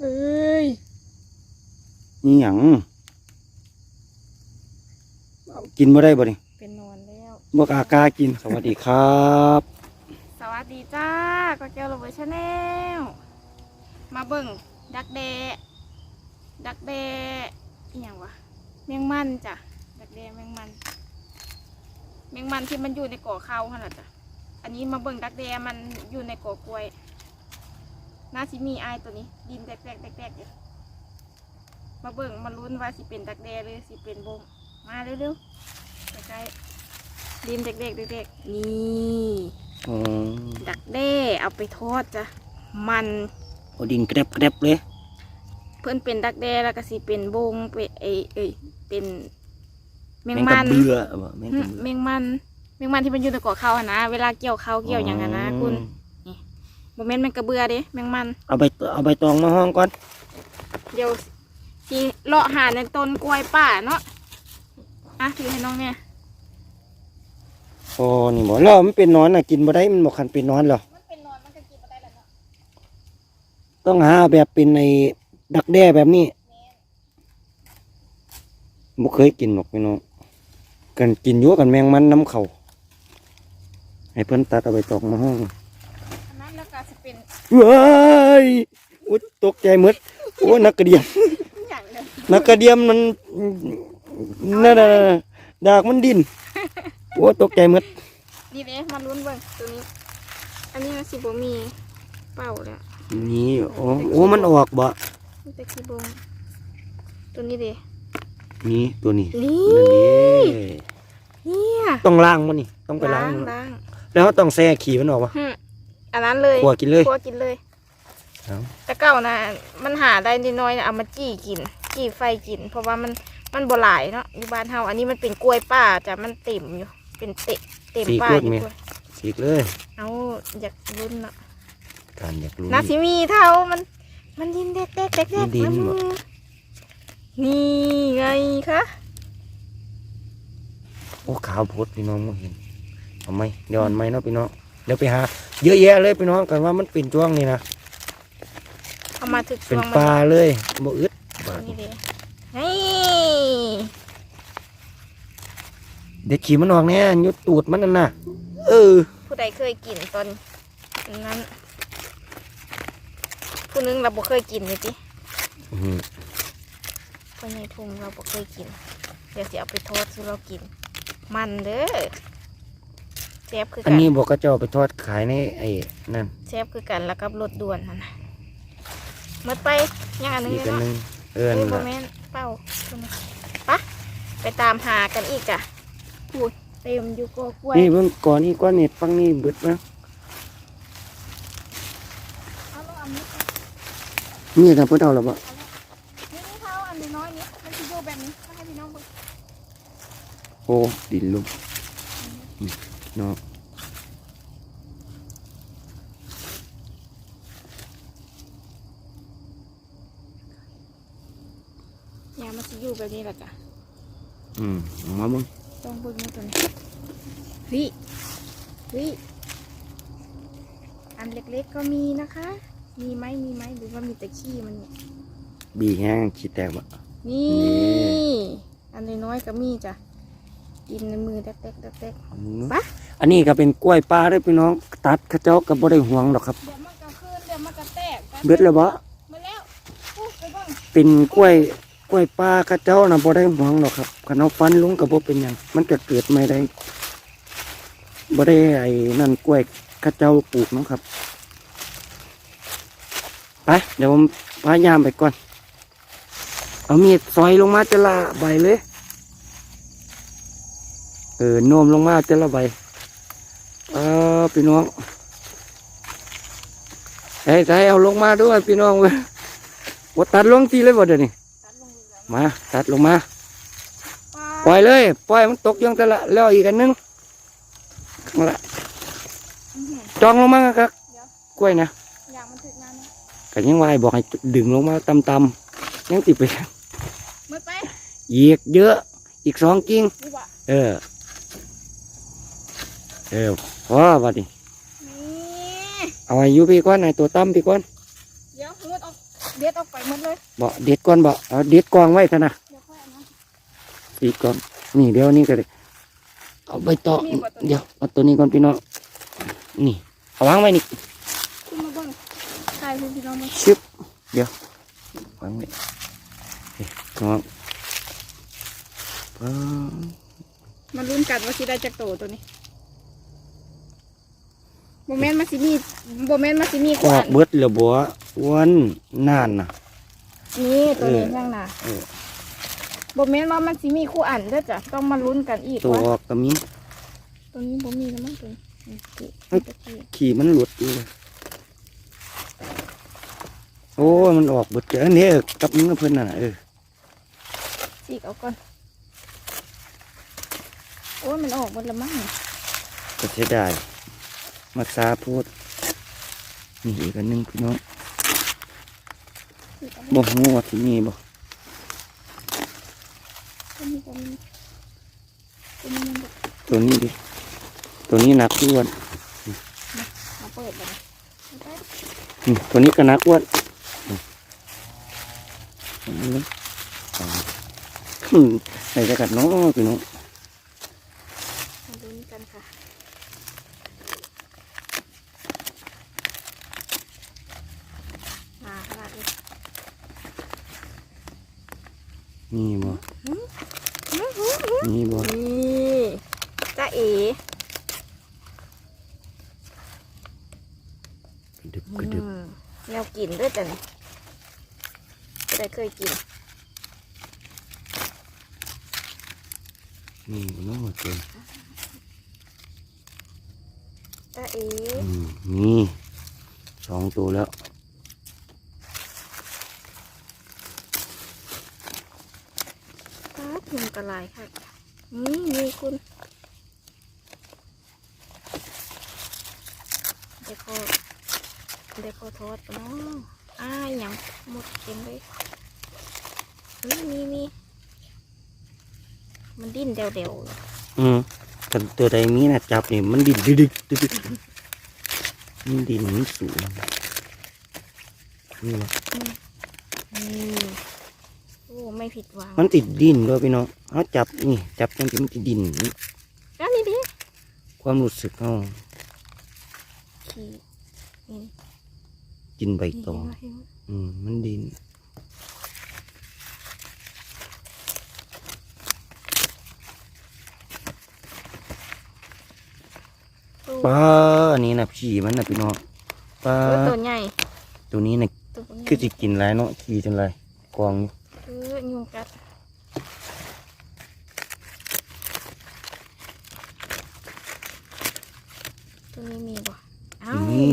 เอ้ยนี่หยังกินบ่ได้บ่นี่เป็นนอนแล้วบ่กล้ากล้ากิน สวัสดีครับ สวัสดีจ้าก็แก้วโรเบิร์ตชาแนลมาเบิ่งดักแดดักแดอีหยังวะแมงมันจ้ะดักแดแมงมันแมงมันที่มันอยู่ในก่อข้าวขนาดจ้ะอันนี้มาเบิ่งดักแดมันอยู่ในก่อกล้วย น่าสิมีอายตัวนี้ ดินแตกๆแตกๆอยู่มาเบิ่งมาลุ้นว่าสิเป็นดักแดหรือสิเป็นบงมาเร็วๆใกล้ๆดินเด็กๆเด็กๆนี่อ๋อดักแด้เอาไปทอดจ้ะมันโอดินแกรบแกรบเลยเพื่อนเป็นดักแด้แล้วก็สิเป็นบงเป็นเอยเอยเป็นแมงกะมันเบื่อบ่แมงหึกะเบื่อ แมงมันแมงมันที่มันอยู่ในเกาะเขาอะนะ เวลาเกี่ยวเขาเกี่ยวอย่างนั้นนะคุณโม เมนต์มันกระเบือเด้แมงมัน เอาใบเอาใบตองมาห้องก่อนเดี๋ยวสิเลาะหาในต้นกล้วยป่าเนาะอะถือให้น้องเนี่ยโอ้นี่บ่แล้วมันเป็นหนอนน่ะกินบ่ได้มันบ่คันเป็นหนอนหรอมันเป็นนอนมันก็กินมาได้แล้วเนาะต้องหาแบบเป็นในดักแด้แบบนี้บ่เคยกินหรอกพี่น้องกันกินอยู่กันแมงมันน้ำเขาให้เพิ่นตัดเอาใบตองมาห้องอันนั้น แล้วก็สิเป็นว้ายอุ๊ยตกใจหมดโอ้นักกระเดียม อย่างเลยนักกระเดียมมันนั่นน่ะดากมันดินโอ้ตกใจหมดนี่เด้มาลุ้นเบิ่งตัวนี้ อันนี้มันสิบ่มีเป่าแล้วนี่โอ้โอ้มันออกบ่นี่ตะกี้บงตัวนี้เด้นี่ตัวนี้นี่ นั่นนี่เนี่ยต้องล้างมันนี่ต้องไปล้างล้างแล้วต้องแซ่ขี้มันออกวะหึ อันนั้นเลยขัวกินเลย คั่วกินเลยเอา แต่เก่านะมันหาได้นิดน้อยนะเอามาจี้กิน จี้ไฟกิน เพราะว่ามันมันบ่หลายเนาะอยู่บ้านเฮาอันนี้มันเป็นกล้วยป่าจ้ะมันเต็มอยู่ เป็นเตะเต็มป่าอยู่กล้วยฉีกเลยเอาอยากรุ่นเนาะการอยากรู้ นาซิมีเท่ามัน มันดินเด็กเด็กเด็กเด็กมันดินเหรอนี่ไงคะโอ้ขาวโพดพี่น้องมองเห็นเอาไหมเดี๋ยวเอ่อนไหมเนาะพี่น้อง เดี๋ยวไปหา เยอะแยะเลยพี่น้องกันว่ามันเป็นช่วงนี้นะเอามาถึกเป็นช่วงปลาเลยบ่อึดมันนี่เด้นี่เด็กขี่มันออกเนี่ยยุดตูดมันนั่นน่ะเออผู้ใดเคยกินตอนนั้น ผู้นึงเราบ่เคยกินเลยจิอื้อหือคนในทุ่งเราบ่เคยกิน เดี๋ยวสิเอาไปทอดสู่เรากิน มันเด้อ แซ่บคืออักันนนี้บอกก็จะเอาไปทอดขายในไอ้นั่นแซ่บคือกันแล้วกับรถด่วนนั่นน่ะหมดไปยังอันนึงอีกเลยอันหเนาะ นึงเออเอ้ยนั่นโมล่ะเมนเป้าปะไปตามหากันอีกจ้ะพูดเต็มอยู่กอกล้วยนี่เบิ่งก่อนนี่ก้อนนี่ฟังนี่เบิดนะเอาลงอันนี้นี่ถ้าเพิ่นเอาแล้วบ่นี่นี่เท้าอันน้อยๆนี้มันจะอยู่แบบนี้มาให้พี่น้องดูโอ้ดินลุ่มนี่ เนาะยามันจะอยู่แบบนี้แหละจ้ะอืมเอามาเบิ่งต้องเบิ่งนะตัวนี้เฮ้ยเฮ้ยอันเล็กๆก็มีนะคะ มีไหมมีไหมหรือว่ามีแต่ขี้มันเนี่ยบีแห้งขี้แตกบ่นี่นี่ อันน้อยๆก็มีจ้ะ กินในมือแตกๆแตกเอามึงเนอะปะอันนี้ก็เป็นกล้วยปลาเด้อพี่น้อง ตัดเขาเจ้าก็บ่ได้ห่วงหรอกครับเดี๋ยวมันก็ขึ้นเดี๋ยวมันก็แตกเบิดแล้วบ่มาแล้วอู้ไปเบ้างเป็นกล้วยกล้วยปลาเขาเจ้าน่ะบ่ได้ห่วงหรอกครับคันเอาฟันลงก็บ่เป็นหยังมันก็เกิดไม่ได้บ่ได้ไอ้นั่นกล้วยเขาเจ้าปลูกเนาะครับไปเดี๋ยวผมพายามไปก่อน เอามีดซอยลงมาจะละใบเลย เออโน้มลงมาจะละใบเออพี่น้องใส่ใส่เอาลงมาด้วยพี่น้องเว้ยว่าตัดลงทีเลยบ่เดี๋ยวนี้ตัดลงเลยแล้วมาตัดลงมาป้าปล่อยเลย ปล่อยมันตกยังแต่ละแล้วอีกอันหนึงข้างละอื้อหือจองลงมาครับเดี๋ยวกล้วยนะอยางมันถึกงานนะก็ยังวายบอกให้ดึงลงมาต่ำๆยังติดไปมือไปอีกเยอะ อีกสองกิ่งดูบ่ะเออ เออพอบัดนี้นี่เอาอายุพี่ก้อนไอ้ตัวตั้มพี่ก้อนเดี๋ยวหูดออกเด็ดออกไปหมดเลยบ่เด็ดก่อนบ่เอาเด็ดกองไว้ซะนะเดี๋ยวค่อยเอานะสีก่อนนี่เดี๋ยวนี้ก็ได้เอาใบตองมีบ่ตัวนี้เดี๋ยวเอาตัวนี้ก่อนพี่น้องนี่เอาวางไว้นี่ขึ้นมาเบิ่งใช่พี่น้องมาชึบเดี๋ยววางไว้เฮ้ยน้องปามาลุ้นกันว่าสิได้จากโตตัวนี้ โมเมนต์มาสิมีโมเมนต์มาสิมีอคู่ออักนเบิดแล้วบัวันนานน่ะ นี่ตัวนี้เออยังน่ะเออโมเมนต์ว่ามันสิมีคู่อันเด้อจ้ะต้องมาลุ้นกันอีกตัวว่าออกก็มี ตัวนี้บ่มีแล้วมั้งตัวนี้นี่กี่เฮ้ย ตะกี้ขี่มันหลุดอยู่เลยโอ้ยมันออกเบิดเจออันนี้เออกับมือเพิ่นน่ะเออฉีกเอาก่อนโอ้ยมันออกหมดแล้วมั้งก็เสียดาย มาซาพูดนี่อีกอันหนึงพี่น้องฉีกเอาบ่ฮู้ว่าที่นี่บ่ตัวนี้ตัวนี้ตัวนี้มันแบบตัวนี้ดิตัวนี้หนักอ้วนมาเปิดเลยเอาไปนี่ตัวนี้ก็หนักอ้วนนี่นี่เอาอืมใส่จะกัดน้องพี่น้อง มาลุ้นกันค่ะมาขนาดนี้ นี่บ่ อื้อหือหือ นี่บ่ นี่จ้าเอ๋ กระดึบกระดึบ อืมแนวกินด้วยจ้ะนี่จะได้เคยกิน นี่น้องเกินจ้าเอ๋มนี่สองตัวแล้วปาดยุงกระลายค่ะนี่มีคุณเดี๋ยวพอเดี๋ยวพอทอดเนาะอ้ายหยังหมดเต็มเลยนี่มีมี มันดิ้นเดวๆอยู่อืมกันตัวใดมีน่ะจับนี่มันดินดึกดึกดึกดึกมันดินมันสูงนี่วะนี่โอ้ไม่ผิดหวังมันติดดินด้วยพี่น้องเขาจับนี่ จับมันมันติดดินนี่อันนี้ดิความรู้สึกเขาขี้นี่กินใบนี่ตองเห็นไหมอืมมันดิน ปลาอันนี้นะขี่มันนะพี่น้องปลาเออตัวใหญ่ตัวนี้นะตัวใหญ่คือจะกินหลายเนาะขี่จนไรกองอยู่เออยุงกัดตัวนี้มีบ่เอ้ามี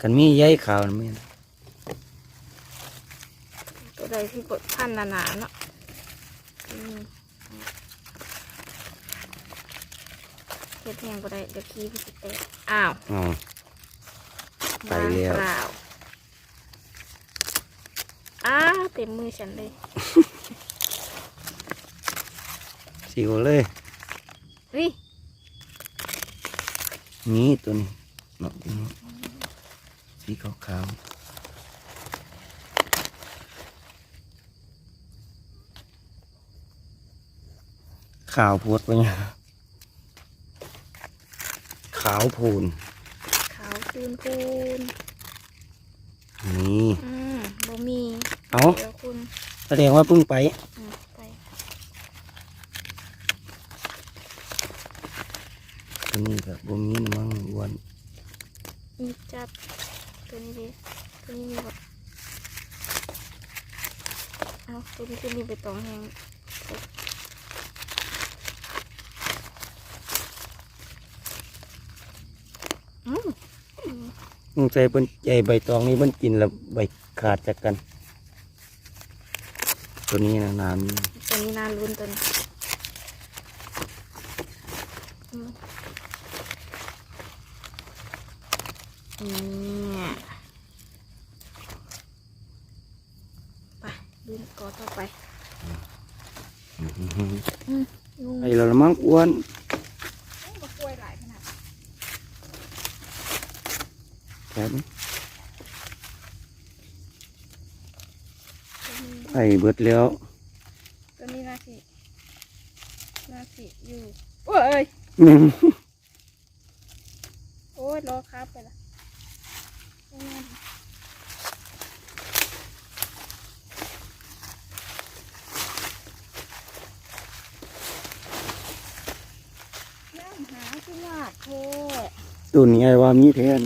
กันมีใยขาวนะแม่นตัวใดที่ปวดพันหนาๆเนาะอืมเฮ็ดแห้งบ่ได้เดี๋ยวขี้พี่สิแตกอ้าวอ๋อ ไปแล้วางเปล่าอ้าวเต็มมือฉันเลยสิวเลยเฮ้ยนี่ตัวนี้เนาะพี่น้องสีขาวขาวๆขาวโพดไปเนี่ยขาวโพูนขาวคูนคูนนี่ อืมบ่มีเอาเดี๋ยวคุณแสดงว่าเพิ่งไป อืมไปตัวนี้แบบบ่มีนะมั้งอ้วนมีจับตัวนี้ดิตัวนี้มีแบบเอาตัวนี้คือมีใบตองแห้งอืม มึง ใส่เป็นใจใบตองนี่มันกินแล้วใบขาดจากกัน ตัวนี้นะนานตัวนี้น่ารุนตัวนี้อืมเนี่ยไปดูกอต่อไปยุงไอ้เราละมั้งอ้วน ก็กล้วยหลายขนาด ครับข่เบิดแล้วตัวนี้นาสินาสิอยู่โอ้ยเอ้ยหนึ่งโอ้ยรอครับไปละยังไงย่างหาที่ยากเท่ตัวนี้ไอ้ว่ามีแทน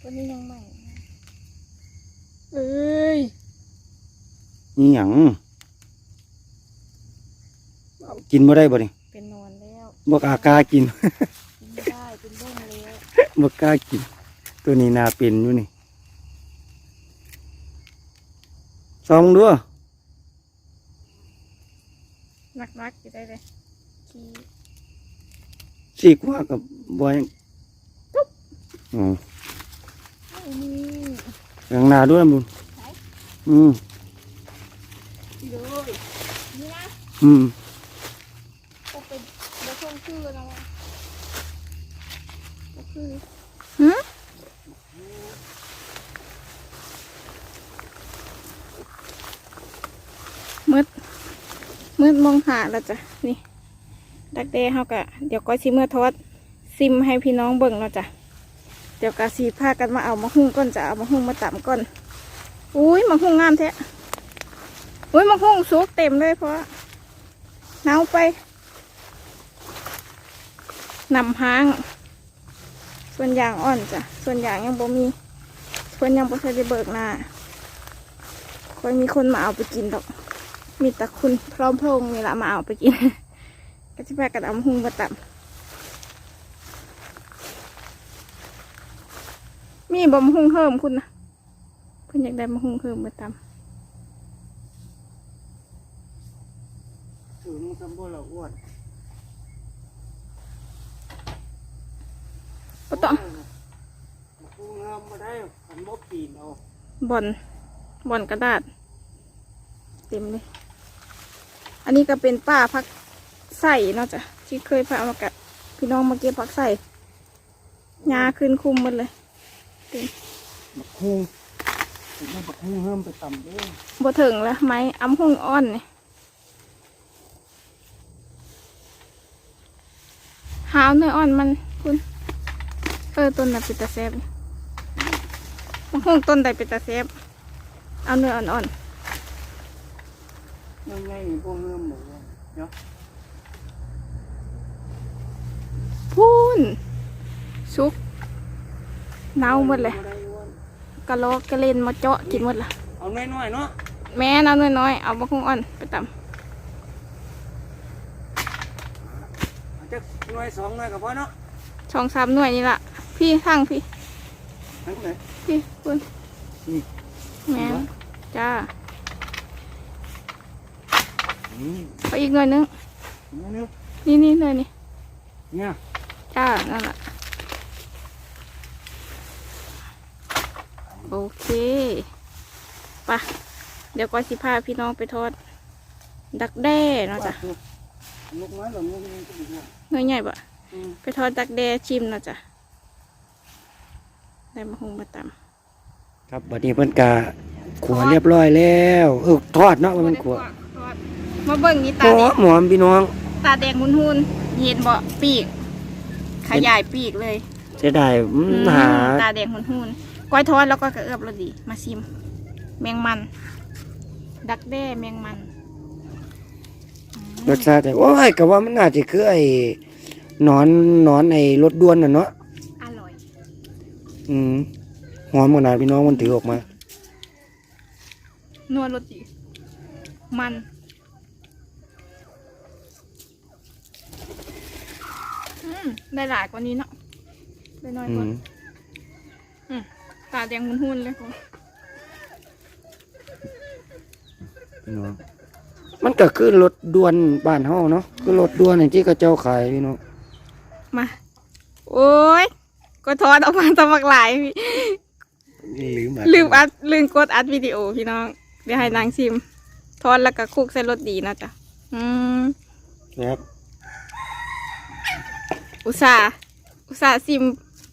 ตัวนี้ยังใหม่นะเอ้ย นี่หยังกินบ่ได้บ่นี่เป็นนอนแล้วบ่กล้ากล้ากิน กินไม่ได้เป็นบ้งแล้วบ่กล้ากิน ตัวนี้นาเป็นอยู่นี่ซองดูนักนักๆอยู่ได้เลยขี้สีกว่ากับบ่ยังอ๋อไม่มีข้างหน้าด้วยบุญอืม เลยนี่นะอืมก็เป็นเดี๋ยวช่วงคือนะวะก็คือหืมมืดมืดมองหาแล้วจ้ะนี่ ดักเดเฮากะเดี๋ยวก็ชิเมื่อทอดซิมให้พี่น้องเบิ่งเนาะจ้ะเดี๋ยวกะสีพากันมาเอามาหุ้งก้อนจะเอามาหุ้งมาต่ำก้อนอุ้ยมาหุ้งงามแท้ อุ้ยมาหุ้งสุกเต็มเลยเพราะหนาวไปนำห้าง ส่วนยางอ่อนจ้ะ ส่วนยางยังบ่มี ส่วนยังบ่เคยได้เบิกหน้าคอยมีคนมาเอาไปกินดอก มีแต่คุณพร้อมพงนี่ละมาเอาไปกิน ก็จะพากันเอามาหุงมาตับมีบ่มหุงเพิ่มคุณนะคุณอยากได้มาหุงเพิ่มมาต ถึงสมบูรณ์อ้วนำบ่ต้องกูงามมาได้ขันบ่ปีนเอาบ่อนบ่อนกระดาษ เต็มเลย อันนี้ก็เป็นป้าพักใส่เนาะจ้ะที่เคยพามากับพี่น้องมาเก็บพักใส่ยาขึ้นคุมหมดเลยบักฮุงเป็นแม่บักฮุงเริ่มไปต่ำเด้อบ่ถึงแล้วไหมอ้ำหุงอ้อนนี่ หาวเนื้ออ่อนมันคุณเออต้นน่ะเป็นตาแซบนี่มะฮุงต้นใดเป็นตาแซบเอาเนื้ออ่อนง่ายๆพวกเริ่มหมดแล้วเนาะๆพูนสุกเน่าหมดเลยบ่ได้อ้วนกะโลกกะเล่นมาเจาะกินหมดละเอาน้อยๆเนาะแม่นเอาน้อยๆเอามะฮุงอ่อนไปตเอาจัก หน่วยสองหน่วยก็พอเนาะำสองสามหน่วยนี่ละพี่ทางพี่ทั้งไหนพี่คุณนี่แม่นจ้านี่เอาอีกหน่อยนึงนี่นึงนี่นี่หน่อยนี่เนี่ยจ้านั่นแหละโอเคไปะเดี๋ยวก็สิพาพี่น้องไปทอด ดักแด้เนาะจ้ะ ลูกไม้แบบนี้มันก็ดีนะเนื้อใหญ่ปะอืมไปทอดดักแด้ชิมเนาะจ้ะได้มาหุงมาตำครับบัดนี้เพิ่นกะขัวเรียบร้อยแล้วเออทอดเนาะว่ามันขัวทอดมาเบิ่งนี่หตาอแดงมหอมพี่น้องตาแดงหุ่นหุ่นๆเห็นบ่ปีก ขยายปีกเลยเสียดายอืมอืมหาตาแดงหุ่นหุ่นๆก้อยทอดแล้วก็กระเอือบรสดี มาชิม แมงมัน ดักแด้แมงมันอืม รสชาติโอ้ยก็ว่ามันน่าจะคือไอ้หนอนหนอนไอ้รถด่วนน่ะเนาะอร่อย อืมหอมขนาดพี่น้องมันถือออกมานัวรสดีมัน อืมได้หลายกว่านี้เนาะได้น้อยอืกว่ามอืมตาแดงหุ่นหุ่นๆเลยคุณพี่น้อง มันก็คือรถด่วนบ้านเฮาเนาะคือรถด่วนนี่ที่เขาเจ้าขายพี่น้องมา โอ้ยก็ทอดออกมาตะมักหลายพี่ลืมลืมอัดลืมกดอัดวิดีโอพี่น้อง เดี๋ยวให้นางชิม ทอดแล้วก็คลุกใส่รสดีนะจ๊ะอืมครับ อุตส่าห์อุตส่าห์ซิม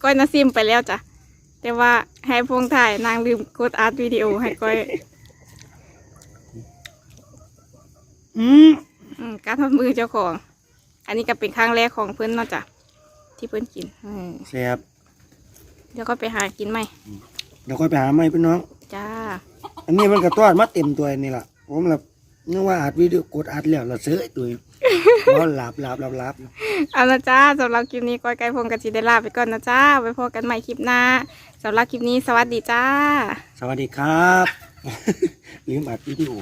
ก้อยนะซิมไปแล้วจ้ะแต่ว่าให้พวงถ่ายนางลืมกดอัดวิดีโอให้ก้อย อืมอืมการทำมือเจ้าของ อันนี้ก็เป็นครั้งแรกของเพื่อนเนาะจ้ะที่เพื่อนกินอืมแซ่บเดี๋ยวก็ไปหากินใหม่เดี๋ยวค่อยไปหาใหม่พี่น้อง จ้า อันนี้มันก็ตอดมาเต็มตัวนี่ล่ะผมละนึกว่าอัดวิดีโอกดอัดแล้วเราเสือตัวเพราะหลับหลับหลับหลับเอาละจ้าสำหรับคลิปนี้ก้อยไก่พงกะจีได้ลาไปก่อนนะจ้าไว้พบกันใหม่คลิปหน้าสำหรับคลิปนี้สวัสดีจ้า สวัสดีครับ ลืมอัดวิดีโอ